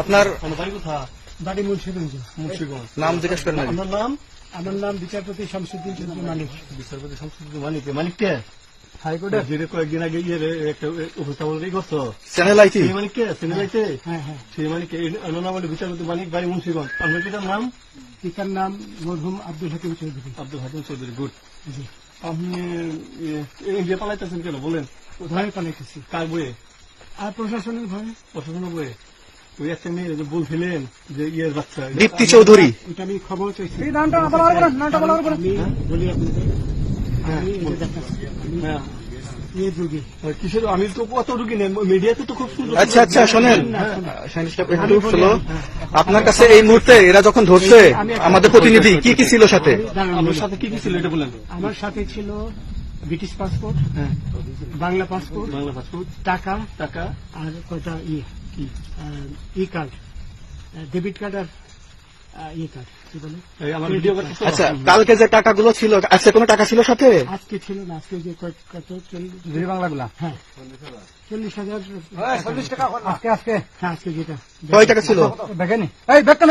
আপনার বাড়ি মুন্সিগঞ্জ মুন্সিগঞ্জ নাম জিজ্ঞেস করেন নাম আমার নাম বিচারপতি শামসুদ্দিন চৌধুরী মানিক। বিচারপতি সংস্কৃতি মানিক মানিক কে হাইকোর্টের যে কয়েকদিন আগে ইয়ে একটা উপস্থাপন করছ চ্যানেল হ্যাঁ হ্যাঁ সেই মানিক কে নাম হলো বিচারপতি মানিক বাড়ি মুন্সিগঞ্জ। আপনার পিতার নাম? পিতার নাম মরহুম আব্দুল হাকিম চৌধুরী। আব্দুল হাকিম চৌধুরী গুড। জি। আপনি ইন্ডিয়া পালাইতেছেন কেন? বলেন। পালাইতেছি? কার বইয়ে? আর বইয়ে ওই একটা মেয়ে যে বলছিলেন যে ইয়ের বাচ্চা দীপ্তি চৌধুরী। ওইটা আমি খবর চাইছি। নামটা নামটা আমি বলি হ্যাঁ তো কত রুগী নেই। মিডিয়াতে তো খুব সুন্দর। আচ্ছা আচ্ছা শোনেন। সাহেব, একটু শোনো। আপনার কাছে এই মুহূর্তে এরা যখন ধরছে আমাদের প্রতিনিধি কি কি ছিল সাথে? বলি। সাথে কি কি ছিল এটা বলেন। আমার সাথে ছিল ব্রিটিশ পাসপোর্ট হ্যাঁ। বাংলা পাসপোর্ট বাংলা পাসপোর্ট টাকা টাকা। আর কয়টা ইয়ে? কি? ই কার্ড ডেবিট কার্ড আর ই কার্ড কি বলে? আমার ভিডিও করতেছো? আচ্ছা কালকে যে টাকাগুলো ছিল আজকে কোনো টাকা ছিল সাথে? আজকে ছিল না আজকে যে কত? চল্লিশ দুই বাংলা গুলা হ্যাঁ। চল্লিশ হাজার চল্লিশ টাকা আজকে আজকে। হ্যাঁ আজকে যেটা। কয় টাকা ছিল? দেখেনি? এই দেখেন